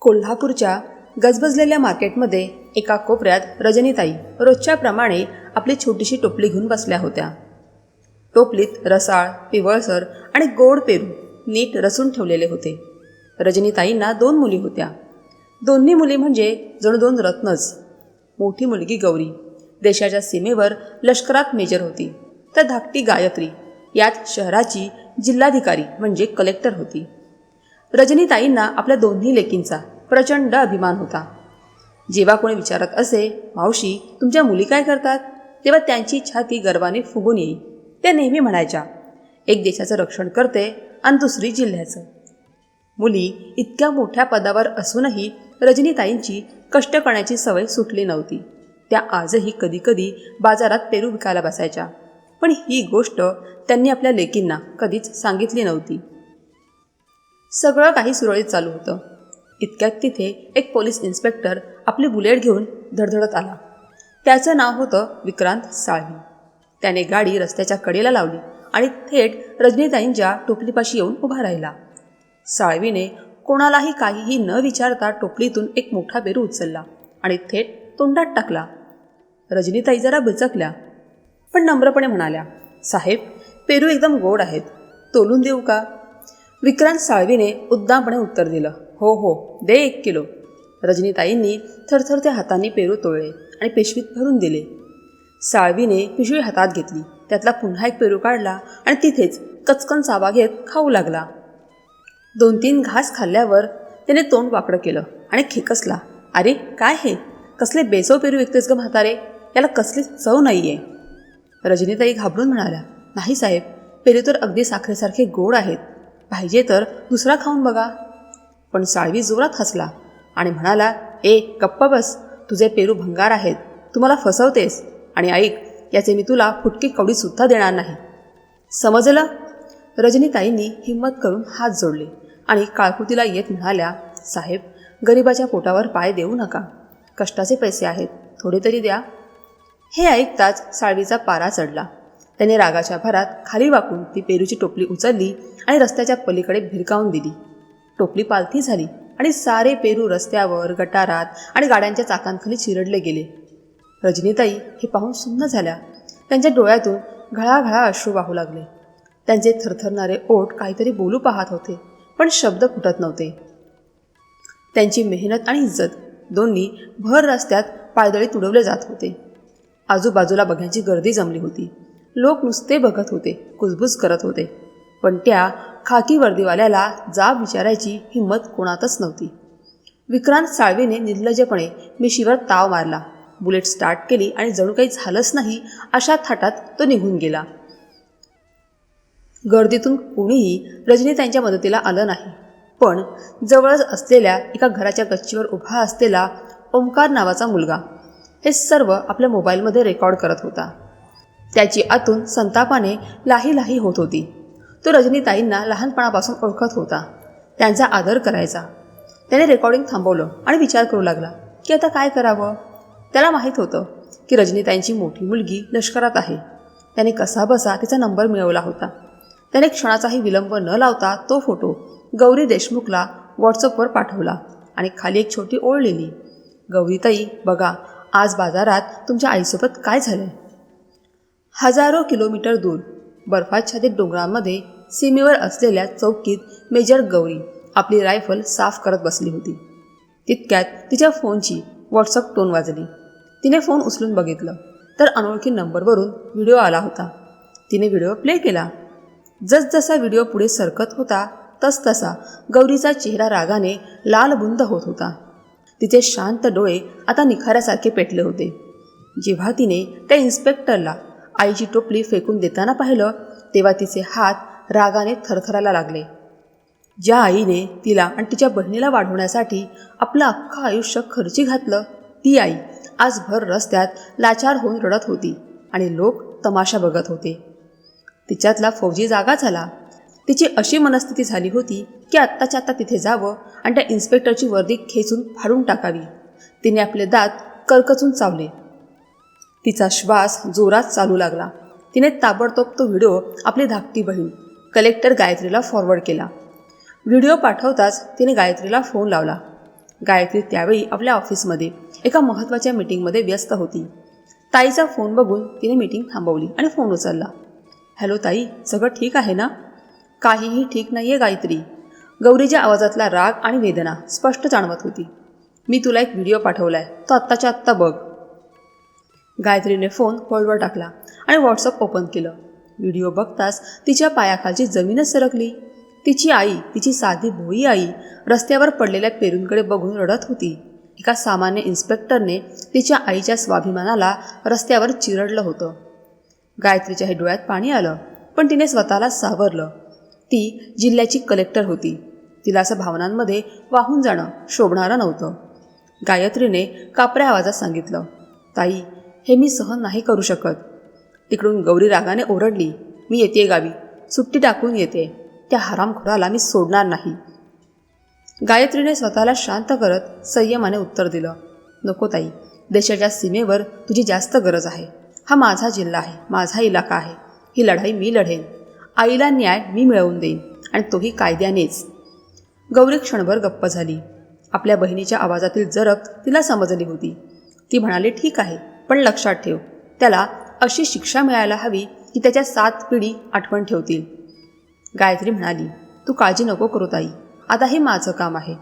कोल्हापूरच्या गजबजलेल्या मार्केटमध्ये एका कोपऱ्यात रजनीताई रोजच्याप्रमाणे आपली छोटीशी टोपली घेऊन बसल्या होत्या. टोपलीत रसाळ पिवळसर आणि गोड पेरू नीट रचून ठेवलेले होते. रजनीताईंना दोन मुली होत्या. दोन्ही मुली म्हणजे जणू दोन रत्नच. मोठी मुलगी गौरी. देशाच्या सीमेवर लष्करात मेजर होती. तर धाकटी गायत्री. यात शहराची जिल्हाधिकारी म्हणजे कलेक्टर होती. रजनीताईंना आपल्या दोन्ही लेकींचा प्रचंड अभिमान होता. जेव्हा कोणी विचारत असे मावशी तुमच्या मुली काय करतात? तेव्हा त्यांची छाती गर्वाने फुगून येई त्या नेहमी म्हणायच्या एक देशाचं रक्षण करते आणि दुसरी जिल्ह्याचं. मुली इतक्या मोठ्या पदावर असूनही रजनीताईंची कष्ट करण्याची सवय सुटली नव्हती. त्या आजही कधीकधी बाजारात पेरू विकायला बसायच्या. पण ही गोष्ट त्यांनी आपल्या लेकींना कधीच सांगितली नव्हती. सगळं काही सुरळीत चालू होतं. इतक्यात तिथे एक पोलीस इन्स्पेक्टर आपली बुलेट घेऊन धडधडत आला. त्याचं नाव होतं विक्रांत साळवी. त्याने गाडी रस्त्याच्या कडेला लावली आणि थेट रजनीताईंच्या टोपलीपाशी येऊन उभा राहिला. साळवीने कोणालाही काहीही न विचारता टोपलीतून एक मोठा पेरू उचलला आणि थेट तोंडात टाकला. रजनीताई जरा बचकल्या पण नम्रपणे म्हणाल्या साहेब पेरू एकदम गोड आहेत. तोलून देऊ का? विक्रांत साळवीने उद्दामपणे उत्तर दिलं हो हो दे एक किलो. रजनीताईंनी थरथरत्या हातांनी पेरू तोळले आणि पिशवीत भरून दिले. साळवीने पिशवी हातात घेतली त्यातला पुन्हा एक पेरू काढला आणि तिथेच कचकन चावा घेत खाऊ लागला. दोन तीन घास खाल्ल्यावर त्याने तोंड वाकडं केलं आणि खेकसला अरे काय हे? कसले बेसव पेरू विकतेस ग म्हातारे? याला कसली चव नाही आहे रजनीताई घाबरून म्हणाल्या नाही साहेब पेरू तर अगदी साखरेसारखे गोड आहेत. पाहिजे तर दुसरा खाऊन बघा. पण साळवी जोरात हसला आणि म्हणाला ए गप्पा बस. तुझे पेरू भंगार आहेत. तू मला फसवतेस. आणि ऐक याचे मी तुला फुटकी कवडीसुद्धा देणार नाही. समजलं? रजनीताईंनी हिंमत करून हात जोडले आणि काळकुतीला येत म्हणाल्या साहेब गरिबाच्या पोटावर पाय देऊ नका. कष्टाचे पैसे आहेत. थोडे तरी द्या. हे ऐकताच साळवीचा पारा चढला. त्याने रागाच्या भरात खाली वाकून ती पेरूची टोपली उचलली आणि रस्त्याच्या पलीकडे भिरकावून दिली. टोपली पालथी झाली आणि सारे पेरू रस्त्यावर गटारात आणि गाड्यांच्या चाकांखाली चिरडले गेले. रजनीताई हे पाहून सुन्न झाल्या. त्यांच्या डोळ्यातून घळाघळा अश्रू वाहू लागले. त्यांचे थरथरणारे ओठ काहीतरी बोलू पाहत होते पण शब्द फुटत नव्हते. त्यांची मेहनत आणि इज्जत दोन्ही भर रस्त्यात पायदळी तुडवले जात होते. आजूबाजूला बघ्यांची गर्दी जमली होती. लोक नुसते बघत होते कुजबूज करत होते. पण त्या खाकी वर्दीवाल्याला जाब विचारायची हिंमत कोणातच नव्हती. विक्रांत साळवीने निर्लज्जपणे मिशीवर ताव मारला. बुलेट स्टार्ट केली आणि जणू काही झालंच नाही अशा थाटात तो निघून गेला. गर्दीतून कोणीही रजनी त्यांच्या मदतीला आलं नाही. पण जवळच असलेल्या एका घराच्या गच्चीवर उभा असलेला ओंकार नावाचा मुलगा हे सर्व आपल्या मोबाईलमध्ये रेकॉर्ड करत होता. त्याची आतून संतापाने लाही लाही होत होती. तो रजनीताईंना लहानपणापासून ओळखत होता. त्यांचा आदर करायचा. त्याने रेकॉर्डिंग थांबवलं आणि विचार करू लागला की आता काय करावं? त्याला माहीत होतं की रजनीताईंची मोठी मुलगी लष्करात आहे. त्याने कसा बसा तिचा नंबर मिळवला होता. त्याने क्षणाचाही विलंब न लावता तो फोटो गौरी देशमुखला व्हॉट्सअपवर पाठवला आणि खाली एक छोटी ओळ लिहिली. गौरीताई बघा आज बाजारात तुमच्या आईसोबत काय झालं हजारो किलोमीटर दूर बर्फाच्छादित डोंगरांमध्ये सीमेवर असलेल्या चौकीत मेजर गौरी आपली रायफल साफ करत बसली होती. तितक्यात तिच्या फोनची व्हॉट्सअप टोन वाजली. तिने फोन उचलून बघितलं तर अनोळखी नंबरवरून व्हिडिओ आला होता. तिने व्हिडिओ प्ले केला. जसजसा व्हिडिओ पुढे सरकत होता तसतसा गौरीचा चेहरा रागाने लालबुंद होत होता. तिचे शांत डोळे आता निखाऱ्यासारखे पेटले होते. जेव्हा तिने त्या इन्स्पेक्टरला आईची टोपली फेकून देताना पाहिलं तेव्हा तिचे हात रागाने थरथरायला लागले. ज्या आईने तिला आणि तिच्या बहिणीला वाढवण्यासाठी आपलं अख्खं आयुष्य खर्ची घातलं ती आई आज भर रस्त्यात लाचार होऊन रडत होती आणि लोक तमाशा बघत होते. तिच्यातला फौजी जागा झाला. तिची अशी मनस्थिती झाली होती की आत्ताच्या आत्ता तिथे जावं आणि त्या इन्स्पेक्टरची वर्दी खेचून फाडून टाकावी. तिने आपले दात करकचून चावले. तिचा श्वास जोरात चालू लागला. तिने ताबडतोब तो व्हिडिओ आपली धाकटी बहीण कलेक्टर गायत्रीला फॉरवर्ड केला. व्हिडिओ पाठवताच तिने गायत्रीला फोन लावला. गायत्री त्यावेळी आपल्या ऑफिसमध्ये एका महत्त्वाच्या मीटिंगमध्ये व्यस्त होती. ताईचा फोन बघून तिने मीटिंग थांबवली आणि फोन उचलला. हॅलो ताई सगळं ठीक आहे ना? काहीही ठीक नाही आहे गायत्री. गौरीच्या आवाजातला राग आणि वेदना स्पष्ट जाणवत होती. मी तुला एक व्हिडिओ पाठवला आहे तो आत्ताच्या आत्ता बघ. गायत्रीने फोन होल्डवर टाकला आणि व्हॉट्सअप ओपन केलं. व्हिडिओ बघताच तिच्या पायाखालची जमीनच सरकली. तिची आई तिची साधी भोई आई रस्त्यावर पडलेल्या पेरूंकडे बघून रडत होती. एका सामान्य इन्स्पेक्टरने तिच्या आईच्या स्वाभिमानाला रस्त्यावर चिरडलं होतं. गायत्रीच्या हे डोळ्यात पाणी आलं पण तिने स्वतःला सावरलं. ती जिल्ह्याची कलेक्टर होती. तिला असं भावनांमध्ये वाहून जाणं शोभणारं नव्हतं. गायत्रीने कापऱ्या आवाजात सांगितलं ताई हे मी सहन नाही करू शकत. तिकडून गौरी रागाने ओरडली मी येते गावी. सुट्टी टाकून येते. त्या हरामखोराला मी सोडणार नाही. गायत्रीने स्वतःला शांत करत संयमाने उत्तर दिलं नको ताई. देशाच्या सीमेवर तुझी जास्त गरज आहे. हा माझा जिल्हा आहे. माझा इलाका आहे. ही लढाई मी लढेन. आईला न्याय मी मिळवून देईन आणि तोही कायद्यानेच. गौरी क्षणभर गप्प झाली. आपल्या बहिणीच्या आवाजातील जरब तिला समजली होती. ती म्हणाली ठीक आहे. पण लक्षात ठेव. त्याला अशी शिक्षा मिळायला हवी की त्याच्या सात पिढी आठवण ठेवतील. गायत्री म्हणाली तू काळजी नको करू ताई. आता हे माझं काम आहे.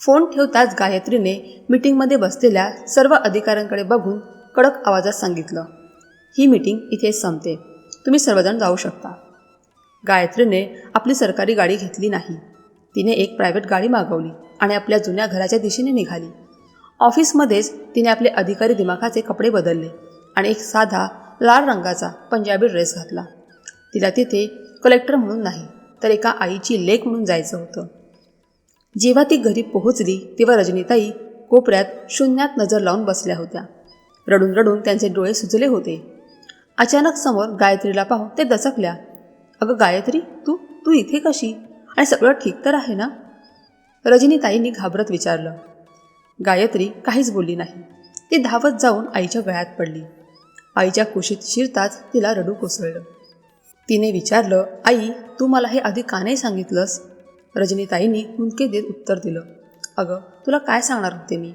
फोन ठेवताच गायत्रीने मीटिंगमध्ये बसलेल्या सर्व अधिकाऱ्यांकडे बघून कडक आवाजात सांगितलं ही मीटिंग इथे संपते. तुम्ही सर्वजण जाऊ शकता. गायत्रीने आपली सरकारी गाडी घेतली नाही. तिने एक प्रायव्हेट गाडी मागवली आणि आपल्या जुन्या घराच्या दिशेने निघाली. ऑफिसमध्येच तिने आपले अधिकारी दिमाखाचे कपडे बदलले आणि एक साधा लाल रंगाचा पंजाबी ड्रेस घातला. तिला तिथे कलेक्टर म्हणून नाही तर एका आईची लेख म्हणून जायचं होतं. जेव्हा ती घरी पोहोचली तेव्हा रजनीताई कोपऱ्यात शून्यात नजर लावून बसल्या होत्या. रडून रडून त्यांचे डोळे सुजले होते. अचानक समोर गायत्रीला पाहून ते दचकल्या. अगं गायत्री तू तू इथे कशी? आणि सगळं ठीक तर आहे ना? रजनीताईंनी घाबरत विचारलं. गायत्री काहीच बोलली नाही. ती धावत जाऊन आईच्या गळ्यात पडली. आईच्या कुशीत शिरताच तिला रडू कोसळलं. तिने विचारलं आई तू मला हे आधी का नाही सांगितलंस? रजनीताईंनी हुंके देत उत्तर दिलं अगं तुला काय सांगणार होते मी?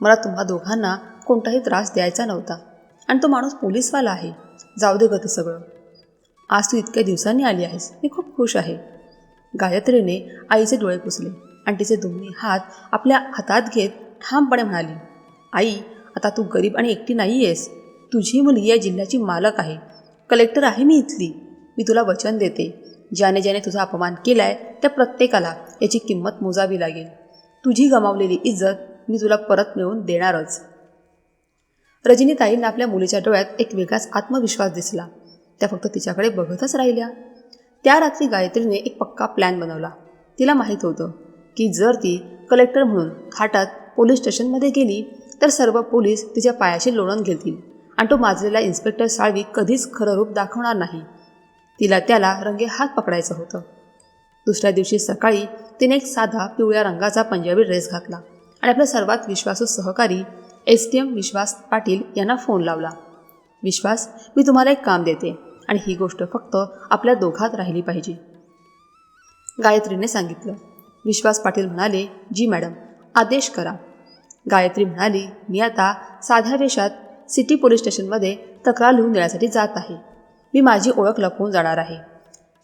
मला तुम्हा दोघांना कोणताही त्रास द्यायचा नव्हता आणि तो माणूस पोलीसवाला आहे. जाऊ दे गं ते सगळं. आज तू इतक्या दिवसांनी आली आहेस. मी खूप खुश आहे. गायत्रीने आईचे डोळे पुसले आणि तिचे दोन्ही हात आपल्या हातात घेत ठामपणे म्हणाली आई आता तू गरीब आणि एकटी नाही आहेस तुझी मुलगी या जिल्ह्याची मालक आहे. कलेक्टर आहे मी इथली. मी तुला वचन देते. ज्याने ज्याने तुझा अपमान केलाय त्या प्रत्येकाला याची किंमत मोजावी लागेल. तुझी गमावलेली इज्जत मी तुला परत मिळवून देणारच. रजनीताईंना आपल्या मुलीच्या डोळ्यात एक वेगळाच आत्मविश्वास दिसला. त्या फक्त तिच्याकडे बघतच राहिल्या. त्या रात्री गायत्रीने एक पक्का प्लॅन बनवला. तिला माहीत होतं की जर ती कलेक्टर म्हणून थाटात पोलीस स्टेशनमध्ये गेली तर सर्व पोलीस तिच्या पायाशी लोणून घेतील आणि तो माजलेला इन्स्पेक्टर साळवी कधीच खरं रूप दाखवणार नाही. तिला त्याला रंगे हात पकडायचं होतं. दुसऱ्या दिवशी सकाळी तिने एक साधा पिवळ्या रंगाचा पंजाबी ड्रेस घातला आणि आपल्या सर्वात विश्वासू सहकारी S T M Vishwas Patil यांना फोन लावला. विश्वास मी तुम्हाला एक काम देते आणि ही गोष्ट फक्त आपल्या दोघात राहिली पाहिजे. गायत्रीने सांगितलं. विश्वास पाटील म्हणाले जी मॅडम आदेश करा. गायत्री म्हणाली मी आता साध्या वेशात सिटी पोलीस स्टेशनमध्ये तक्रार लिहून देण्यासाठी जात आहे. मी माझी ओळख लपवून जाणार आहे.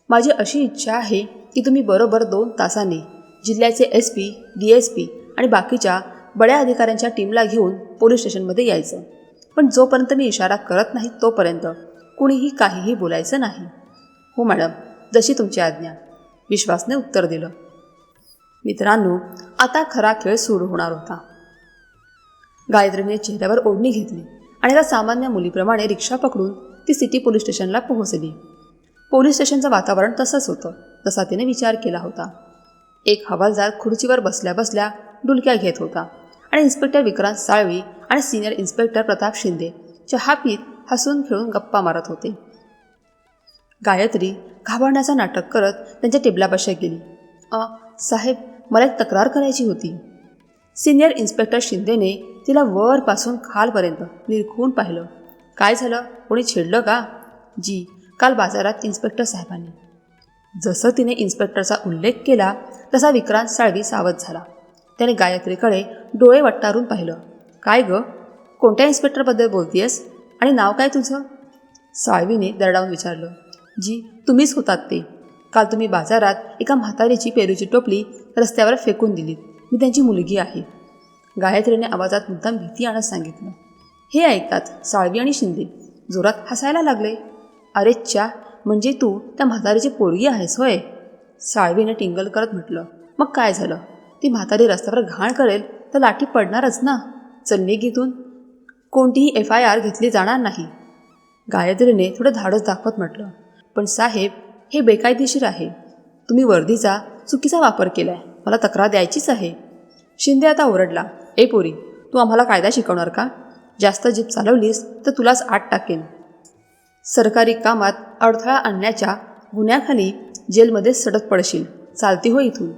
माझी अशी इच्छा आहे की तुम्ही बरोबर दोन तासांनी जिल्ह्याचे S P D S P आणि बाकीच्या बड्या अधिकाऱ्यांच्या टीमला घेऊन पोलीस स्टेशनमध्ये यायचं. पण जोपर्यंत मी इशारा करत नाही तोपर्यंत कुणीही काहीही बोलायचं नाही. हो मॅडम. जशी तुमची आज्ञा. विश्वासने उत्तर दिलं. मित्रांनो आता खरा खेळ सुरू होणार होता. गायत्रीने चेहऱ्यावर ओढणी घेतली आणि एका सामान्य मुलीप्रमाणे रिक्षा पकडून ती सिटी पोलीस स्टेशनला पोहोचली. पोलीस स्टेशनचं वातावरण तसंच होतं जसा तिने विचार केला होता. एक हवालदार खुर्चीवर बसल्या बसल्या डुलक्या घेत होता आणि इन्स्पेक्टर विक्रांत साळवी आणि सिनियर इन्स्पेक्टर प्रताप शिंदे चहा पीत हसून खेळून गप्पा मारत होते. गायत्री घाबरण्याचं नाटक करत त्यांच्या टेबलापाशी गेली. अ साहेब मला एक तक्रार करायची होती. सिनियर इन्स्पेक्टर शिंदेने तिला वरपासून खालपर्यंत निरखून पाहिलं. काय झालं? कोणी छेडलं का? जी काल बाजारात इन्स्पेक्टर साहेबांनी. जसं तिने इन्स्पेक्टरचा उल्लेख केला तसा विक्रांत साळवी सावध झाला. त्याने गायत्रीकडे डोळे वट्टारून पाहिलं. काय ग? कोणत्या इन्स्पेक्टरबद्दल बोलतीयस? आणि नाव काय तुझं? साळवीने दरडावून विचारलं. जी तुम्हीच होतात ते. काल तुम्ही बाजारात एका म्हातारीची पेरूची टोपली रस्त्यावर फेकून दिलीत. मी त्यांची मुलगी आहे. गायत्रीने आवाजात मुद्दाम भीती आणत सांगितलं. हे ऐकतात साळवी आणि शिंदे. जोरात हसायला लागले. अरे च्या म्हणजे तू त्या म्हातारीची पोरगी आहेस होय? साळवीने टिंगल करत म्हटलं. मग काय झालं? ती म्हातारी रस्त्यावर घाण करेल तर लाठी पडणारच ना? चन्नेगीतून कोणतीही एफ आय आर घेतली जाणार नाही. गायत्रीने थोडं धाडस दाखवत म्हटलं. पण साहेब हे बेकायदेशीर आहे. तुम्ही वर्दीचा चुकीचा वापर केलाय. मला तक्रार द्यायचीच आहे. शिंदे आता ओरडला. ए पोरी तू आम्हाला कायदा शिकवणार का? जास्त जीप चालवलीस तर तुलाच आत टाकेन. सरकारी कामात अडथळा आणण्याच्या गुन्ह्याखाली जेलमध्ये सडक पडशील. चालती हो इथून.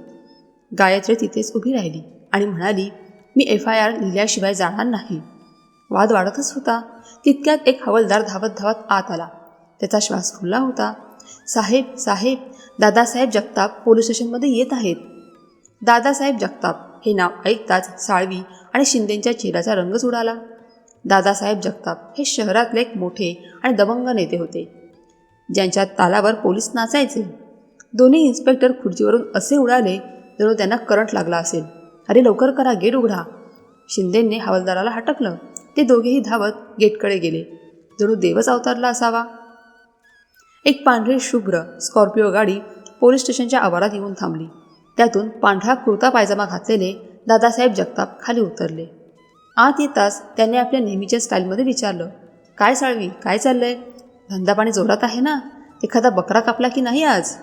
गायत्री तिथेच उभी राहिली आणि म्हणाली मी एफ आय आर लिहिल्याशिवाय जाणार नाही. वाद वाढतच होता. तितक्यात एक हवलदार धावत धावत आत आला. त्याचा श्वास खुल्ला होता. साहेब साहेब दादासाहेब जगताप पोलीस स्टेशनमध्ये येत आहेत. दादासाहेब जगताप हे नाव ऐकताच साळवी आणि शिंदेंच्या चेहऱ्याचा रंगच उडाला दादासाहेब जगताप हे शहरातले एक मोठे आणि दबंग नेते होते. ज्यांच्या तालावर पोलीस नाचायचे. दोन्ही इन्स्पेक्टर खुर्चीवरून असे उडाले जणू त्यांना करंट लागला असेल. अरे लवकर करा गेट उघडा. शिंदेंनी हवालदाराला हटकलं. ते दोघेही धावत गेटकडे गेले. जणू देवच अवतारला असावा. एक पांढरी शुभ्र स्कॉर्पिओ गाडी पोलीस स्टेशनच्या आवारात येऊन थांबली. त्यातून पांढरा कुर्ता पायजामा घातलेले दादासाहेब जगताप खाली उतरले. आत येताच त्यांनी आपल्या नेहमीच्या स्टाईलमध्ये विचारलं काय साळवी काय चाललंय? धंदापाणी जोरात आहे ना? एखादा बकरा कापला की नाही आज?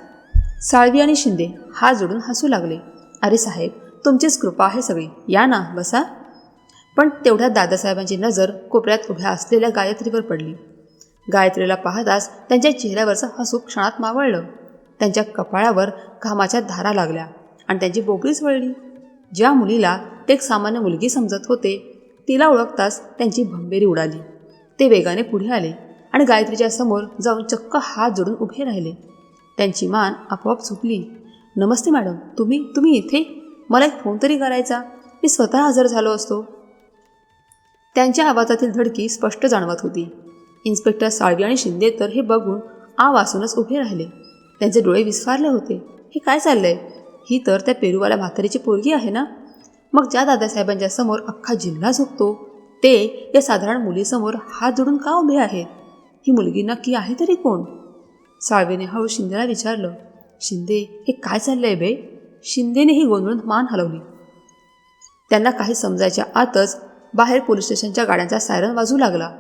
साळवी आणि शिंदे हात जोडून हसू लागले. अरे साहेब तुमचीच कृपा आहे सगळी. या ना बसा. पण तेवढ्यात दादासाहेबांची नजर कोपऱ्यात उभ्या असलेल्या गायत्रीवर पडली. गायत्रीला पाहताच त्यांच्या चेहऱ्यावरचं हसू क्षणात मावळलं. त्यांच्या कपाळावर घामाच्या धारा लागल्या. आणि त्यांची बोकळीच वळली. ज्या मुलीला ते एक सामान्य मुलगी समजत होते तिला ओळखताच त्यांची भंबेरी उडाली. ते वेगाने पुढे आले आणि गायत्रीच्या समोर जाऊन चक्क हात जोडून उभे राहिले. त्यांची मान आपोआप झुकली. नमस्ते मॅडम तुम्ही तुम्ही इथे? मला एक फोन तरी करायचा. मी स्वतः हजर झालो असतो. त्यांच्या आवाजातील धडकी स्पष्ट जाणवत होती. इन्स्पेक्टर साळवी आणि शिंदे तर हे बघून आ वासूनच उभे राहिले. त्यांचे डोळे विस्फारले होते. हे काय चाललंय? ही तर त्या पेरूवाला म्हातारीची पोरगी आहे ना? मग ज्या दादासाहेबांच्या समोर अख्खा जिल्हा झोपतो ते या साधारण मुलीसमोर हात जोडून का उभे आहेत? ही मुलगी नक्की आहे तरी कोण? साळवेने हळू शिंदेला विचारलं शिंदे हे काय चाललंय बे? शिंदेनेही गोंधळून मान हलवली. त्यांना काही समजायच्या आतच बाहेर पोलीस स्टेशनच्या गाड्यांचा सायरन वाजू लागला.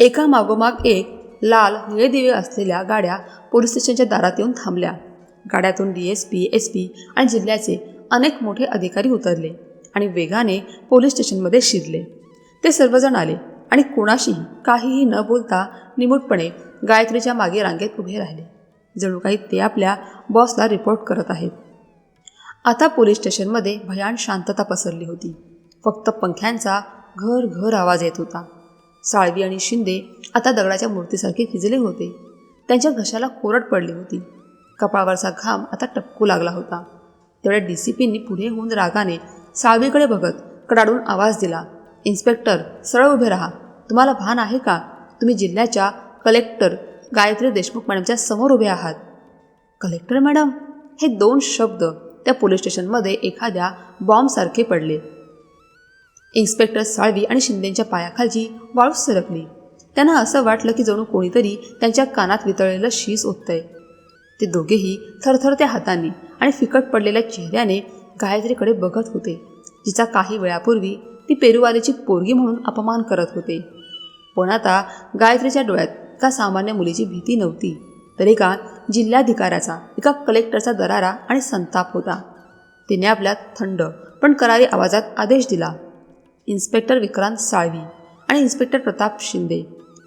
एका मागोमाग एक लाल निळे दिवे असलेल्या गाड्या पोलीस स्टेशनच्या दारात येऊन थांबल्या. गाड्यातून D S P S P आणि जिल्ह्याचे अनेक मोठे अधिकारी उतरले आणि वेगाने पोलीस स्टेशनमध्ये शिरले. ते सर्वजण आले आणि कोणाशीही काहीही न बोलता निमूटपणे गायत्रीच्या मागे रांगेत उभे राहिले. जणू काही ते आपल्या बॉसला रिपोर्ट करत आहेत. आता पोलीस स्टेशनमध्ये भयान शांतता पसरली होती. फक्त पंख्यांचा घर घर आवाज येत होता. साळवी आणि शिंदे आता दगडाच्या मूर्तीसारखे खिजले होते. त्यांच्या घशाला कोरड पडली होती. कपाळावरचा घाम आता टपकू लागला होता. तेवढ्या डी सी पींनी पुढे होऊन रागाने साळवीकडे बघत कडाडून आवाज दिला इन्स्पेक्टर सरळ उभे राहा. तुम्हाला भान आहे का? तुम्ही जिल्ह्याच्या कलेक्टर गायत्री देशमुख मॅडमच्या समोर उभे आहात. Collector madam? हे दोन शब्द त्या पोलीस स्टेशनमध्ये एखाद्या बॉम्बसारखे पडले. इन्स्पेक्टर साळवी आणि शिंदेच्या पायाखालची वाळूच सरकली. त्यांना असं वाटलं की जणू कोणीतरी त्यांच्या कानात वितळलेलं शीस ओततंय. ते दोघेही थरथरत्या हाताने आणि फिकट पडलेल्या चेहऱ्याने गायत्रीकडे बघत होते जिचा काही वेळापूर्वी ती पेरुवालीची पोरगी म्हणून अपमान करत होते. पण आता गायत्रीच्या डोळ्यात का सामान्य मुलीची भीती नव्हती तर एका जिल्हाधिकाऱ्याचा एका कलेक्टरचा दरारा आणि संताप होता. तिने आपल्या थंड पण करारी आवाजात आदेश दिला इन्स्पेक्टर विक्रांत साळवी आणि inspector Pratap Shinde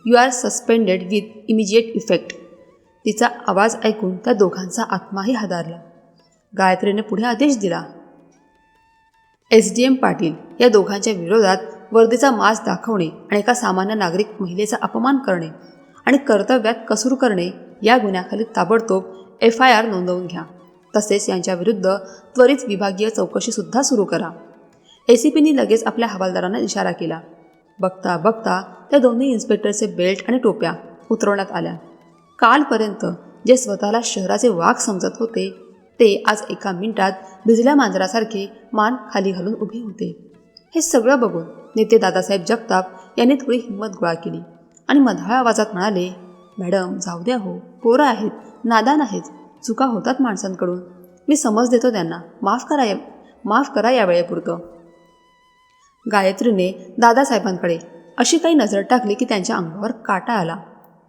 you are suspended with immediate effect. तिचा आवाज ऐकून त्या दोघांचा आत्माही हादारला. गायत्रीने पुढे आदेश दिला. एस डी एम पाटील या दोघांच्या विरोधात वर्दीचा मास दाखवणे आणि एका सामान्य नागरिक महिलेचा अपमान करणे आणि कर्तव्यात कसूर करणे या गुन्ह्याखाली ताबडतोब एफ आय आर नोंदवून घ्या. तसेच यांच्याविरुद्ध त्वरित विभागीय चौकशीसुद्धा सुरू करा. ए सी पीनी लगेच आपल्या हवालदारांना इशारा केला. बघता बघता त्या दोन्ही इन्स्पेक्टरचे बेल्ट आणि टोप्या उतरवण्यात आल्या. कालपर्यंत जे स्वतःला शहराचे वाघ समजत होते ते आज एका मिनिटात भिजल्या मांजरासारखे मान खाली घालून उभे होते. हे सगळं बघून नेते दादासाहेब जगताप यांनी थोडी हिंमत गोळा केली आणि मधाळ आवाजात म्हणाले मॅडम जाऊ द्या हो. पोरं आहेत नादान आहेत. चुका होतात माणसांकडून. मी समज देतो त्यांना. माफ करा या माफ करा या वेळेपुरतं गायत्रीने दादासाहेबांकडे अशी काही नजर टाकली की त्यांच्या अंगावर काटा आला.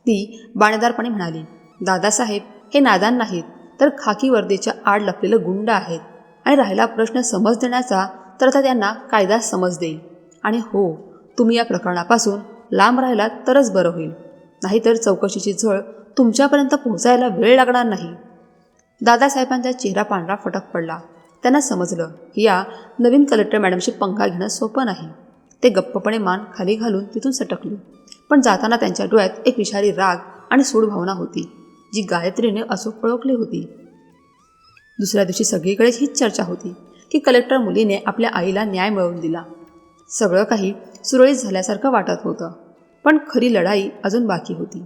ती बाणेदारपणे म्हणाली दादासाहेब हे नादान नाहीत तर खाकी वर्दीच्या आड लपलेलं गुंड आहेत आणि राहिला प्रश्न समज देण्याचा तर आता त्यांना कायदा समज देईल. आणि हो तुम्ही या प्रकरणापासून लांब राहिलात तरच बरं होईल. नाहीतर चौकशीची झळ तुमच्यापर्यंत पोहोचायला वेळ लागणार नाही. दादासाहेबांचा चेहरा पांढरा फटक पडला. त्यांना समजलं की या नवीन कलेक्टर मॅडमशी पंखा घेणं सोपं नाही. ते गप्पपणे मान खाली घालून तिथून सटकले. पण जाताना त्यांच्या डोळ्यात एक विषारी राग आणि सूड भावना होती जी गायत्रीने अचूक ओळखली होती. दुसऱ्या दिवशी सगळीकडेच हीच चर्चा होती की कलेक्टर मुलीने आपल्या आईला न्याय मिळवून दिला. सगळं काही सुरळीत झाल्यासारखं वाटत होतं पण खरी लढाई अजून बाकी होती.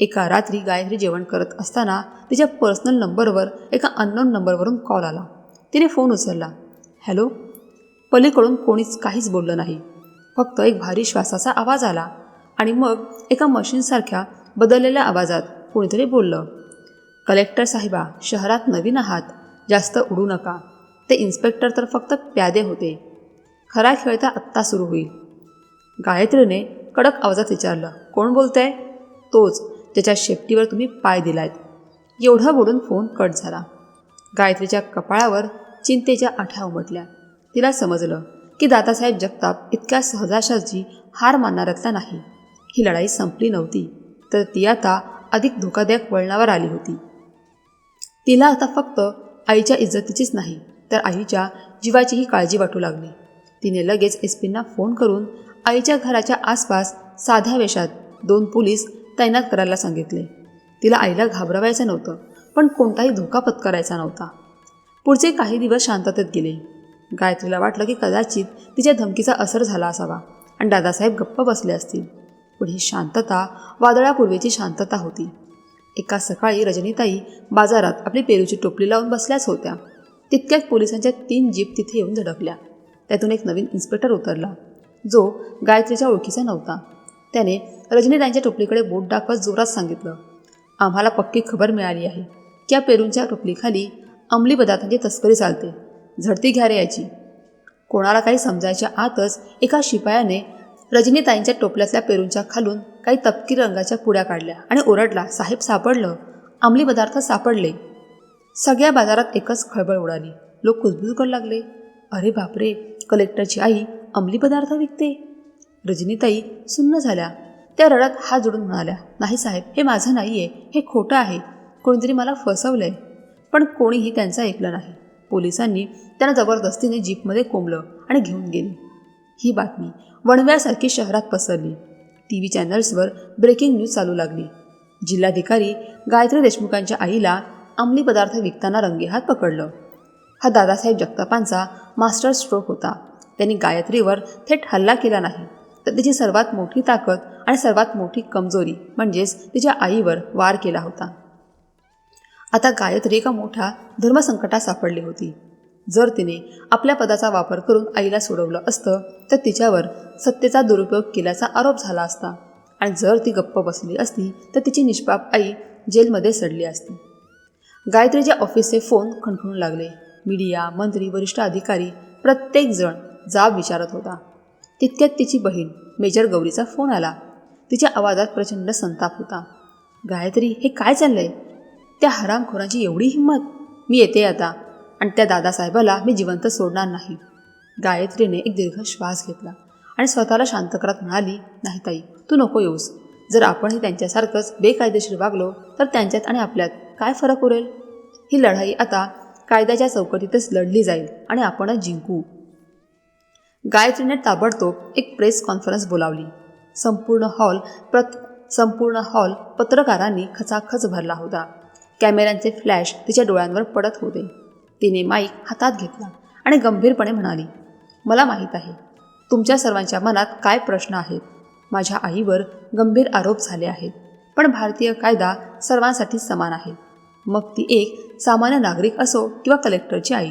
एका रात्री गायत्री जेवण करत असताना तिच्या पर्सनल नंबरवर एका अननोन नंबरवरून कॉल आला. तिने फोन उचलला. हॅलो? पलीकडून कोणीच काहीच बोललं नाही. फक्त एक भारी श्वासाचा आवाज आला आणि मग एका मशीनसारख्या बदललेल्या आवाजात कोणीतरी बोललं कलेक्टर साहेबा शहरात नवीन आहात जास्त उडू नका. ते इन्स्पेक्टर तर फक्त प्यादे होते. खरा खेळ तर आत्ता सुरू होईल. गायत्रीने कडक आवाजात विचारलं कोण बोलतंय? तोच ज्याच्या शेपटीवर तुम्ही पाय दिलायत. एवढं बोलून फोन कट झाला. गायत्रीच्या कपाळावर चिंतेच्या आठ्या उमटल्या. तिला समजलं की दादासाहेब जगताप इतक्या सहजाशाजी हार मानणाऱ्यातला नाही. ही लढाई संपली नव्हती तर ती आता अधिक धोकादायक वळणावर आली होती. तिला आता फक्त आईच्या इज्जतीचीच नाही तर आईच्या जीवाचीही काळजी वाटू लागली. तिने लगेच एस पींना फोन करून आईच्या घराच्या आसपास साध्या वेशात दोन पोलीस तैनात करायला सांगितले. तिला आईला घाबरवायचं नव्हतं पण कोणताही धोका पत्करायचा नव्हता. पुढचे काही दिवस शांततेत गेले. गायत्रीला वाटलं की कदाचित तिच्या धमकीचा असर झाला असावा. आणि दादासाहेब गप्प बसले असतील. पण ही शांतता वादळापूर्वीची शांतता होती. एका सकाळी रजनीताई बाजारात आपली पेरूची टोपली लावून बसल्याच होत्या. तितक्यात पोलिसांच्या तीन जीप तिथे येऊन धडकल्या. त्यातून एक नवीन इन्स्पेक्टर उतरला. जो गायत्रीच्या ओळखीचा नव्हता. त्याने रजनीताईंच्या टोपलीकडे बोट दाखवत जोरात सांगितलं आम्हाला पक्की खबर मिळाली आहे की या पेरूंच्या टोपलीखाली अंमली पदार्थांची तस्करी चालते. झडती घ्या रे याची कोणाला काही समजायच्या आतच एका शिपायाने रजनीताईंच्या टोपल्यातल्या पेरूंच्या खालून काही तपकी रंगाच्या पुड्या काढल्या आणि ओरडला साहेब सापडलं. अंमली पदार्थ सापडले. सगळ्या बाजारात एकच खळबळ उडाली. लोक कुजबुज करू लागले. अरे बापरे कलेक्टरची आई अंमली पदार्थ विकते. रजनीताई सुन्न झाल्या. त्या रडत हात जोडून म्हणाल्या नाही साहेब हे माझं नाही आहे हे खोटं आहे. कोणीतरी मला फसवलंय. पण कोणीही त्यांचं ऐकलं नाही. पोलिसांनी त्यांना जबरदस्तीने जीपमध्ये कोंबलं आणि घेऊन गेले. ही बातमी वणव्यासारखी शहरात पसरली. टी व्ही चॅनल्सवर ब्रेकिंग न्यूज चालू लागली. जिल्हाधिकारी गायत्री देशमुखांच्या आईला अंमली पदार्थ विकताना रंगेहात पकडलं. हा दादासाहेब जगतापांचा मास्टर स्ट्रोक होता. त्यांनी गायत्रीवर थेट हल्ला केला नाही तर तिची सर्वात मोठी ताकद आणि सर्वात मोठी कमजोरी म्हणजेच तिच्या आईवर वार केला होता. आता गायत्री एका मोठ्या धर्मसंकटात सापडली होती. जर तिने आपल्या पदाचा वापर करून आईला सोडवलं असतं तर तिच्यावर सत्तेचा दुरुपयोग केल्याचा आरोप झाला असता. आणि जर ती गप्प बसली असती तर तिची निष्पाप आई जेलमध्ये सडली असती. गायत्रीच्या ऑफिसचे फोन खणखणू लागले. मीडिया मंत्री वरिष्ठ अधिकारी प्रत्येकजण जाब विचारत होता. तितक्यात तिची बहीण मेजर गौरीचा फोन आला. तिच्या आवाजात प्रचंड संताप होता. गायत्री हे काय चाललंय? त्या हरामखोरांची एवढी हिंमत. मी येते आता. आणि त्या दादासाहेबाला मी जिवंत सोडणार नाही. गायत्रीने एक दीर्घ श्वास घेतला आणि स्वतःला शांत करत म्हणाली नाही ताई तू नको येऊस. जर आपणही त्यांच्यासारखंच बेकायदेशीर वागलो तर त्यांच्यात आणि आपल्यात काय फरक उरेल? ही लढाई आता कायद्याच्या चौकटीतच लढली जाईल आणि आपणच जिंकू. गायत्रीने ताबडतोब एक प्रेस कॉन्फरन्स बोलावली. संपूर्ण हॉल प्रत संपूर्ण हॉल पत्रकारांनी खचाखच भरला होता. कॅमेऱ्यांचे फ्लॅश तिच्या डोळ्यांवर पडत होते. तिने माईक हातात घेतला आणि गंभीरपणे म्हणाली मला माहीत आहे तुमच्या सर्वांच्या मनात काय प्रश्न आहेत? माझ्या आईवर गंभीर आरोप झाले आहेत पण भारतीय कायदा सर्वांसाठी समान आहे. मग ती एक सामान्य नागरिक असो किंवा कलेक्टरची आई.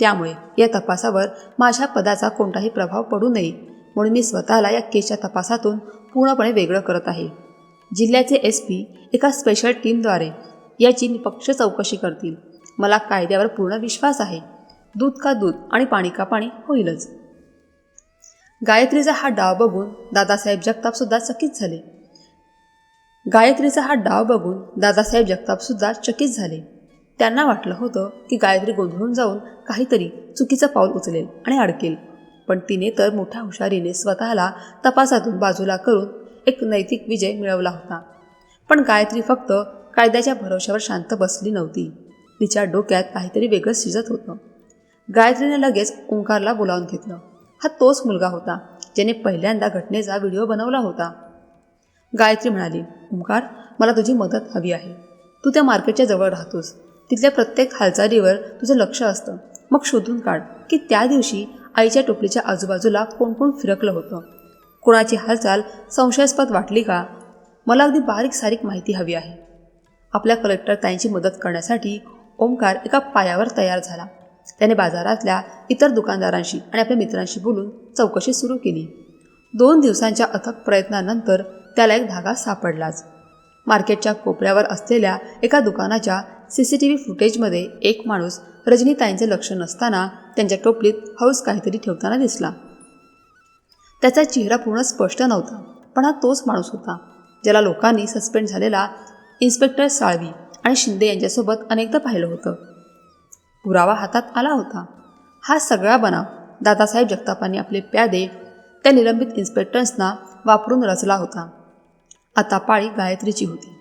त्यामुळे या तपासावर माझ्या पदाचा कोणताही प्रभाव पडू नये म्हणून मी स्वतःला या केसच्या तपासातून पूर्णपणे वेगळं करत आहे. जिल्ह्याचे एस पी एका स्पेशल टीमद्वारे याची निपक्ष चौकशी करतील. मला कायद्यावर पूर्ण विश्वास आहे. दूध का दूध आणि पाणी का पाणी होईलच. गायत्रीचा हा डाव बघून दादासाहेब जगतापसुद्धा चकित झाले. गायत्रीचा हा डाव बघून दादासाहेब जगतापसुद्धा चकित झाले. त्यांना वाटलं होतं की गायत्री गोंधळून जाऊन काहीतरी चुकीचं पाऊल उचलेल आणि अडकेल. पण तिने तर मोठ्या हुशारीने स्वतःला तपासातून बाजूला करून एक नैतिक विजय मिळवला होता. पण गायत्री फक्त कायद्याच्या भरोश्यावर शांत बसली नव्हती. तिच्या डोक्यात काहीतरी वेगळंच शिजत होतं. गायत्रीने लगेच ओंकारला बोलावून घेतलं. हा तोच मुलगा होता ज्याने पहिल्यांदा घटनेचा व्हिडिओ बनवला होता. गायत्री म्हणाली ओंकार मला तुझी मदत हवी आहे. तू त्या मार्केटच्या जवळ राहतोस. तिथल्या प्रत्येक हालचालीवर तुझं लक्ष असतं. मग शोधून काढ की त्या दिवशी आईच्या टोपलीच्या आजूबाजूला कोण कोण फिरकलं होतं. कोणाची हालचाल संशयास्पद वाटली का? मला अगदी बारीक सारीक माहिती हवी आहे. आपल्या कलेक्टर ताईंची मदत करण्यासाठी ओमकार एका पायावर तयार झाला. त्याने बाजारातल्या इतर दुकानदारांशी आणि आपल्या मित्रांशी बोलून चौकशी सुरू केली. दोन दिवसांच्या अथक प्रयत्नानंतर त्याला एक धागा सापडलाच. मार्केटच्या कोपऱ्यावर असलेल्या एका दुकानाच्या सी सी टी व्ही फुटेजमध्ये एक माणूस रजनीताईंचे लक्ष नसताना त्यांच्या टोपलीत हौस काहीतरी ठेवताना दिसला. त्याचा चेहरा पूर्ण स्पष्ट नव्हता पण हा तोच माणूस होता ज्याला लोकांनी सस्पेंड झालेला इन्स्पेक्टर साळवी आणि शिंदे यांच्यासोबत अनेकदा पाहिलं होतं. पुरावा हातात आला होता. हा सगळा बनाव दादासाहेब जगतापांनी आपले प्यादे त्या निलंबित इन्स्पेक्टर्सना वापरून रचला होता. आता पाळी गायत्रीची होती.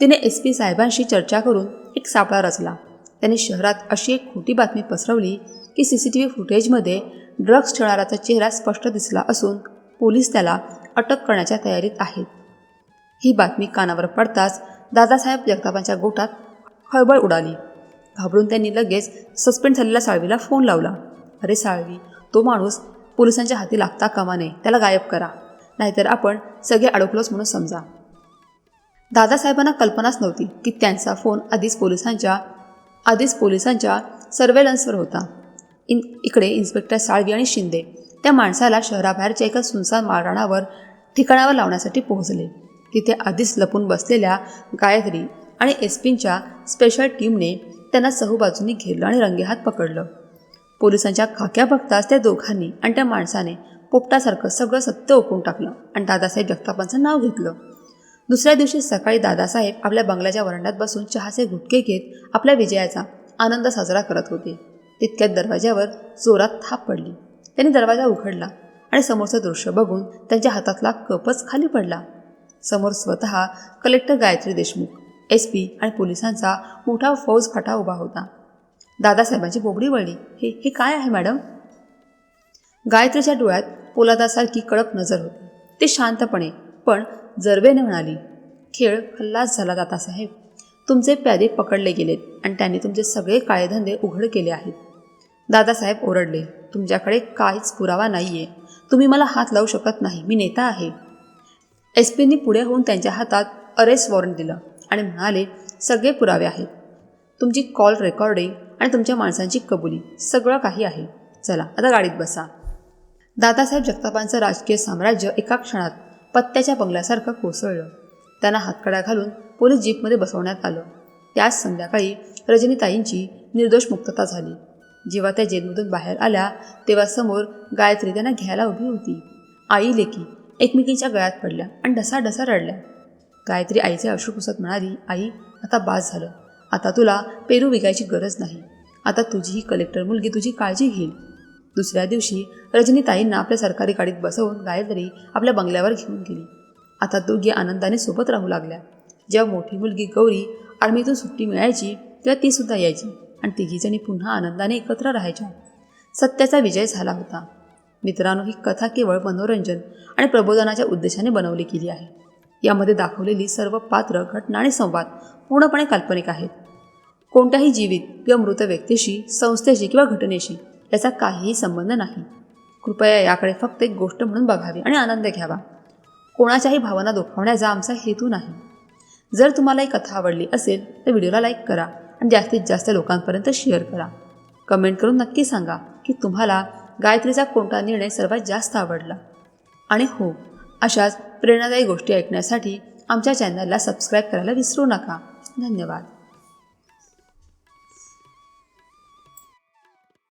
तिने एस पी साहेबांशी चर्चा करून एक सापळा रचला. त्याने शहरात अशी एक खोटी बातमी पसरवली की सी सी टी व्ही फुटेजमध्ये ड्रग्ज ठेवणाराचा चेहरा स्पष्ट दिसला असून पोलीस त्याला अटक करण्याच्या तयारीत आहेत. ही बातमी कानावर पडताच दादासाहेब जगतापांच्या गोटात हळबळ उडाली. घाबरून त्यांनी लगेच सस्पेंड झालेल्या साळवीला फोन लावला. अरे साळवी तो माणूस पोलिसांच्या हाती लागता कामा नये त्याला गायब करा. नाहीतर आपण सगळे अडकलोच म्हणून समजा. दादासाहेबांना कल्पनाच नव्हती की त्यांचा फोन आधीच पोलिसांच्या आधीच पोलिसांच्या सर्वेलन्सवर होता. इन इकडे इन्स्पेक्टर साळवी आणि शिंदे त्या माणसाला शहराबाहेरच्या एका सुनसान मारणावर ठिकाणावर लावण्यासाठी पोहोचले. तिथे आधीच लपून बसलेल्या गायत्री आणि एसपींच्या स्पेशल टीमने त्यांना चहूबाजूंनी घेरलं आणि रंगेहात पकडलं. पोलिसांच्या खाक्या बघताच त्या दोघांनी आणि त्या माणसाने पोपटासारखं सगळं सत्य ओकून टाकलं आणि दादासाहेब जगतापांचं नाव घेतलं. दुसऱ्या दिवशी सकाळी दादासाहेब आपल्या बंगल्याच्या वरांड्यात बसून चहाचे गुटके घेत आपल्या विजयाचा आनंद साजरा करत होते. तितक्यात दरवाज्यावर जोरात थाप पडली. त्यांनी दरवाजा उघडला आणि समोरचं दृश्य बघून त्यांच्या हातातला कपच खाली पडला. समोर स्वतः collector Gayatri Deshmukh S P आणि पोलिसांचा मोठा फौज फाटा उभा होता. दादासाहेबांची बोबडी वळली. हे हे काय आहे मॅडम? गायत्रीच्या डोळ्यात पोलादासारखी कडक नजर होती. ते शांतपणे पण जरबेने म्हणाली खेळ खल्लास झाला दादासाहेब. तुमचे प्यादे पकडले गेलेत आणि त्यांनी तुमचे सगळे काळेधंदे उघड केले आहेत. दादासाहेब ओरडले तुमच्याकडे काहीच पुरावा नाही आहे तुम्ही मला हात लावू शकत नाही. मी नेता आहे. एस पीनी पुढे होऊन त्यांच्या हातात अरेस्ट वॉरंट दिलं आणि म्हणाले सगळे पुरावे आहेत. तुमची कॉल रेकॉर्डिंग आणि तुमच्या माणसांची कबुली सगळं काही आहे. चला आता गाडीत बसा. दादासाहेब जगतापांचं राजकीय साम्राज्य एका क्षणात पत्त्याच्या बंगल्यासारखं कोसळलं. त्यांना हातकड्या घालून पोलीस जीपमध्ये बसवण्यात आलं. त्याच संध्याकाळी रजनीताईंची निर्दोष मुक्तता झाली. जेव्हा त्या जेलमधून बाहेर आल्या तेव्हा समोर गायत्री त्यांना घ्यायला उभी होती. आई लेकी एकमेकींच्या गळ्यात पडल्या आणि ढसाढसा रडल्या. गायत्री आईचे अश्रू पुसत म्हणाली आई आता बास झालं. आता तुला पेरू विकायची गरज नाही. आता तुझी ही कलेक्टर मुलगी तुझी काळजी घेईल. दुसऱ्या दिवशी रजनीताईंना आपल्या सरकारी गाडीत बसवून गायत्री आपल्या बंगल्यावर घेऊन गेली. आता दोघी आनंदाने सोबत राहू लागल्या. जेव्हा मोठी मुलगी गौरी आर्मीतून सुट्टी मिळायची तेव्हा ती सुद्धा यायची आणि तिघीजणी पुन्हा आनंदाने एकत्र राहायच्या. सत्याचा विजय झाला होता. मित्रांनो ही कथा केवळ मनोरंजन आणि प्रबोधनाच्या उद्देशाने बनवली गेली आहे. यामध्ये दाखवलेली सर्व पात्र घटना आणि संवाद पूर्णपणे काल्पनिक आहेत. कोणत्याही जीवित किंवा मृत व्यक्तीशी संस्थेशी किंवा घटनेशी याचा काहीही संबंध नाही. कृपया याकडे फक्त एक गोष्ट म्हणून बघावी आणि आनंद घ्यावा. कोणाच्याही भावना दुखावण्याचा आमचा हेतू नाही. जर तुम्हाला ही कथा आवडली असेल तर व्हिडिओला लाईक करा आणि जास्तीत जास्त लोकांपर्यंत शेअर करा. कमेंट करून नक्की सांगा की तुम्हाला गायत्रीचा कोणता निर्णय सर्वात जास्त आवडला? आणि हो अशाच प्रेरणादायी गोष्टी ऐकण्यासाठी आमच्या चॅनलला सबस्क्राईब करायला विसरू नका. धन्यवाद.